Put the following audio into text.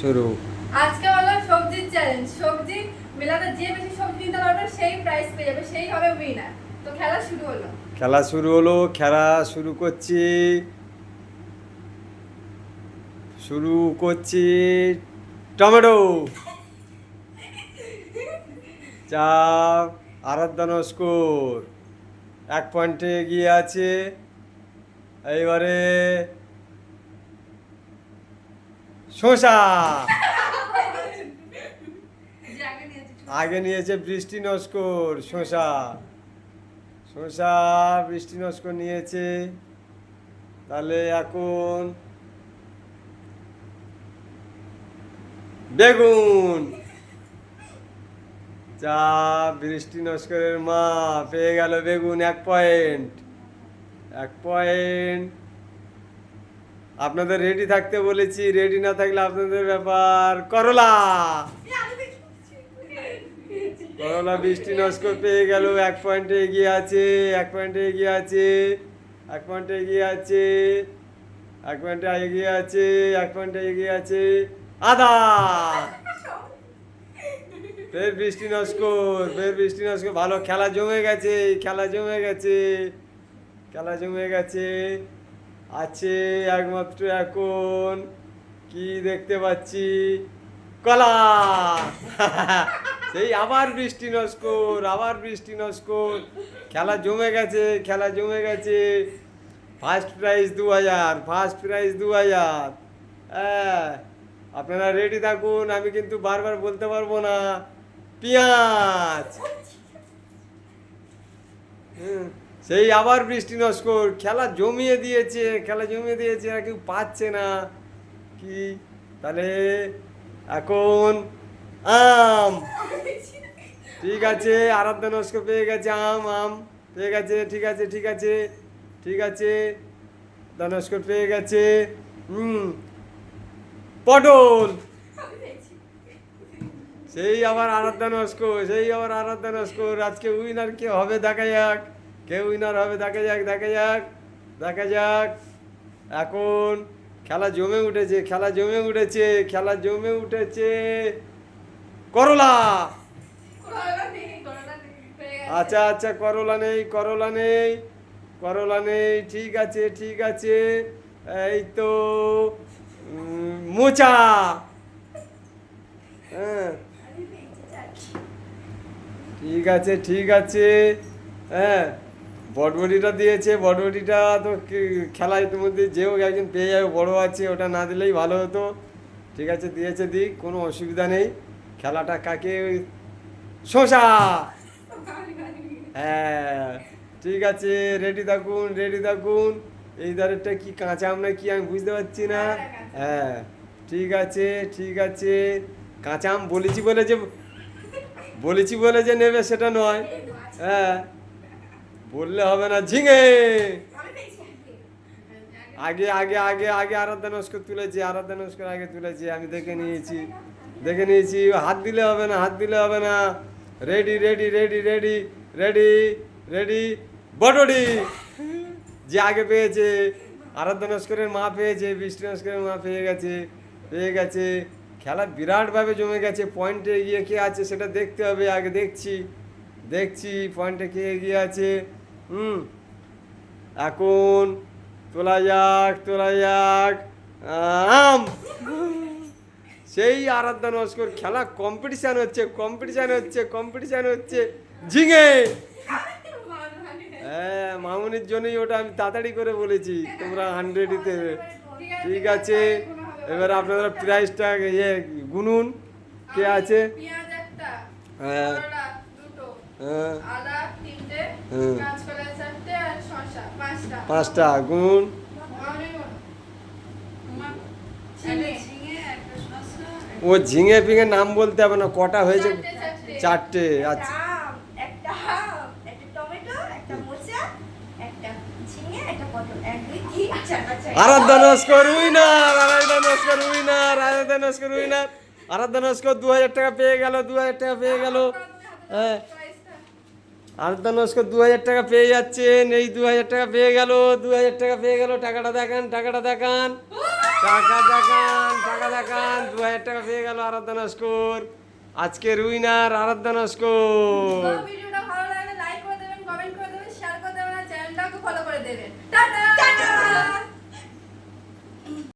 শুরু। আজকে হলো সবজির চ্যালেঞ্জ সবজি মেলাতে যে বেশি সবজি নিতে পারবে সেই প্রাইজ পেয়ে যাবে সেই হবে উইনার তো খেলা শুরু হলো। খেলা শুরু হলো খেলা শুরু করছি। শুরু করছি টমেটো। চা আরাধ্যা নস্কর এক পয়েন্টে এগিয়ে আছে। এইবারে শশা আগে নিয়েছে বৃষ্টি নস্কর শশা শশা বৃষ্টি নস্কর নিয়েছে। তাহলে এখন বেগুন। যা বৃষ্টি নস্করের মা, পেয়ে গেল বেগুন, এক পয়েন্ট এক পয়েন্ট আপনাদের রেডি থাকতে বলেছি রেডি না থাকলে আপনাদের ব্যাপার করলা। করলা বৃষ্টি নস্কর পেয়ে গেল, এক পয়েন্টে এগিয়ে আছে, এক পয়েন্টে এগিয়ে আছে, এক পয়েন্টে এগিয়ে আছে, এক পয়েন্টে এগিয়ে আছে, এক পয়েন্টে এগিয়ে আছে, আদা। ফের বৃষ্টি নস্কর ফের বৃষ্টি নস্কর ভালো খেলা জমে গেছে, খেলা জমে গেছে, খেলা জমে গেছে। আছে একমাত্র এখন। কি দেখতে পাচ্ছি? কলা! সেই আবার বৃষ্টি নস্কর আবার বৃষ্টি নস্কর। খেলা জমে গেছে খেলা জমে গেছে। ফার্স্ট প্রাইজ দু হাজার ফার্স্ট প্রাইজ দু হাজার হ্যাঁ আপনারা রেডি থাকুন আমি কিন্তু বারবার বলতে পারব না। পেঁয়াজ! হুম, সেই আবার বৃষ্টি নস্কর, খেলা জমিয়ে দিয়েছে, খেলা জমিয়ে দিয়েছে, আর কেউ পাচ্ছে না। কি? তাহলে এখন আম। ঠিক আছে, আরাধ্যা নস্কর পেয়ে গেছে, আম আম। পেয়ে গেছে, ঠিক আছে ঠিক আছে ঠিক আছে। দানস্কর পেয়ে গেছে, হুম। পটল। সেই আবার আরাধ্যা নস্কর, সেই আবার আরাধ্যা নস্কর। আজকে উইনার কে হবে দেখা যাক। কে উইনার হবে দেখা যাক দেখা যাক দেখা যাক। এখন খেলা জমে উঠেছে খেলা জমে উঠেছে খেলা জমে উঠেছে করলা। আচ্ছা আচ্ছা করলা নেই করলা নেই করলা নেই ঠিক আছে ঠিক আছে। এই তো মোচা। হ্যাঁ। ঠিক আছে ঠিক আছে। হ্যাঁ। বটবটিটা দিয়েছে বটবটিটা তো খেলায় ইতিমধ্যে যেও একজন পেয়ে যাবে বড় আছে ওটা না দিলেই ভালো হতো। ঠিক আছে দিয়েছে দিক কোনো অসুবিধা নেই। খেলাটা কাকে শশা! হ্যাঁ ঠিক আছে রেডি থাকুন রেডি থাকুন। এই ধারেরটা কি কাঁচা আম না কি আমি বুঝতে পারছি না। হ্যাঁ ঠিক আছে ঠিক আছে। কাঁচা আম বলেছি বলে যে বলেছি বলে যে নেবে সেটা নয়। হ্যাঁ। বললে হবে না, ঝিঙে। আগে আগে আগে আগে আরাধ্যা নস্কর তুলেছি, আরাধ্যা নস্কর আগে তুলেছি, আমি দেখে নিয়েছি দেখে নিয়েছি, হাত দিলে হবে না, হাত দিলে হবে না। Ready ready ready ready ready ready বটডি যে আগে পেয়েছে, আরাধ্যা নস্করের মা পেয়েছে, বৃষ্টি নস্করের মা পেয়ে গেছে পেয়ে গেছে। খেলা বিরাটভাবে জমে গেছে পয়েন্টে এগিয়ে কে আছে সেটা দেখতে হবে, আগে দেখছি দেখছি পয়েন্টে কে এগিয়ে আছে। হুম। এখন তোলা যাক তোলা যাক। আম। সেই আরাধ্যা নস্কর খেলা কম্পিটিশান হচ্ছে কম্পিটিশান হচ্ছে কম্পিটিশান হচ্ছে। ঝিঙে। হ্যাঁ মামুনির জন্যই ওটা আমি তাড়াতাড়ি করে বলেছি তোমরা হান্ড্রেডিতে ঠিক আছে এবার আপনারা প্রাইসটা ইয়ে গুনুন। কে আছে? হ্যাঁ। হ্যাঁ। পাঁচটা। পাঁচটা গুণ। ও ঝিঙে ফিঙে নাম বলতে হবে না কটা হয়েছে চারটে, আচ্ছা। Aradhya Naskar winner Aradhya Naskar winner Aradhya Naskar winner Aradhya Naskar দু হাজার টাকা পেয়ে গেল দু হাজার টাকা পেয়ে গেল। হ্যাঁ। আরাধ্যা নস্কর দু হাজার টাকা পেয়ে যাচ্ছেন। এই দু হাজার টাকা পেয়ে গেল দু হাজার টাকা পেয়ে গেল। টাকাটা দেখান টাকাটা দেখান। টাকা দেখান টাকা দেখান। দু হাজার টাকা পেয়ে গেল আরাধ্যা নস্কর আজকের উইনার আরাধ্যা নস্কর